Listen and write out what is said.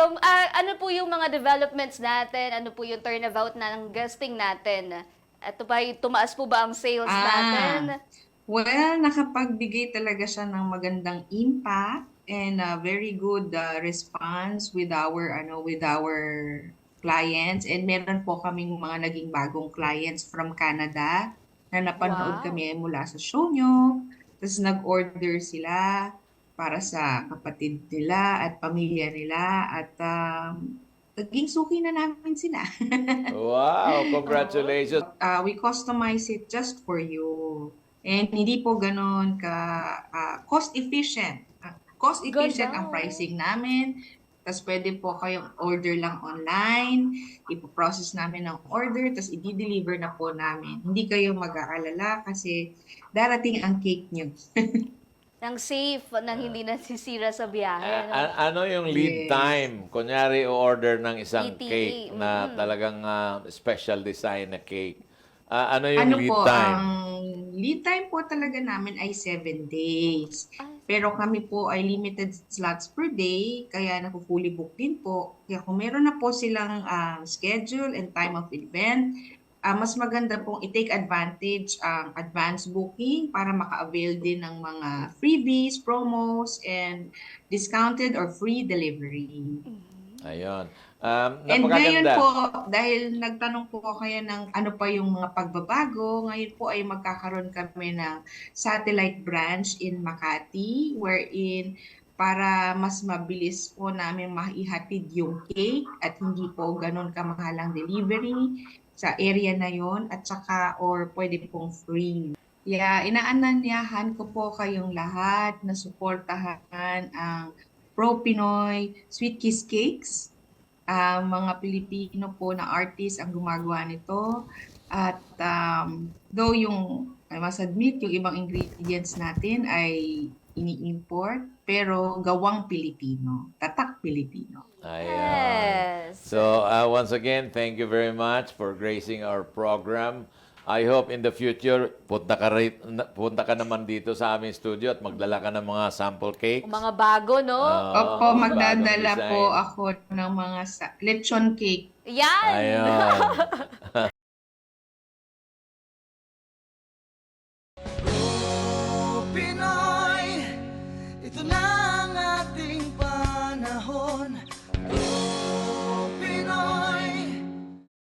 Kum, ah, ano po yung mga developments natin? Ano po yung turnabout na ng guesting natin? Ito ba, tumaas po ba ang sales Ah. natin? Well, nakapagbigay talaga siya ng magandang impact and a very good uh, response with our ano with our clients and meron po kaming mga naging bagong clients from Canada na napanood Wow. kami mula sa show nyo. Tapos nag-order sila para sa kapatid nila at pamilya nila at um, naging suki na namin sila. Wow, congratulations. uh, we customize it just for you. And hindi po ganon ka ah, cost efficient. Ah, cost efficient ang pricing namin. Tapos pwede po kayong order lang online. Ipo-process namin ang order, tapos i-deliver na po namin. Hindi kayo mag-aalala kasi darating ang cake nyo. Nang safe, nang hindi nasisira sa biyahe. A- no? a- ano yung lead Yes. time? Kunyari, o-order ng isang ETA, cake na mm. talagang ah, special design na cake. Ah, ano yung Ano lead po, time? ang lead time po talaga namin ay 7 days. Ay. Pero kami po ay limited slots per day, kaya naku-fully book din po. Kaya kung meron na po silang ah, schedule and time of event, ah, mas maganda pong i-take advantage ang advance booking para maka-avail din ng mga freebies, promos, and discounted or free delivery. Ayun. Um, And ngayon po, dahil nagtanong po kayo ng ano pa yung mga pagbabago, ngayon po ay magkakaroon kami ng satellite branch in Makati wherein para mas mabilis po namin maihatid yung cake at hindi po ganun kamahal ang delivery sa area na yon at saka or pwede pong free. Yeah, inaananyahan ko po kayong lahat na suportahan ang Pro Pinoy Sweet Kiss Cakes ah mga Pilipino po na artist ang gumagawa nito. At um, though yung, I must admit, yung ibang ingredients natin ay ini-import, pero gawang Pilipino, tatak Pilipino. Ayan. Yes. So, uh, once again, thank you very much for gracing our program. I hope in the future, punta ka, ri- na- punta ka naman dito sa aming studio at magdala ka ng mga sample cakes. Kung mga bago, no? Ah, Opo, magdadala po ako ng mga sa- lechon cake Yan! Ayun.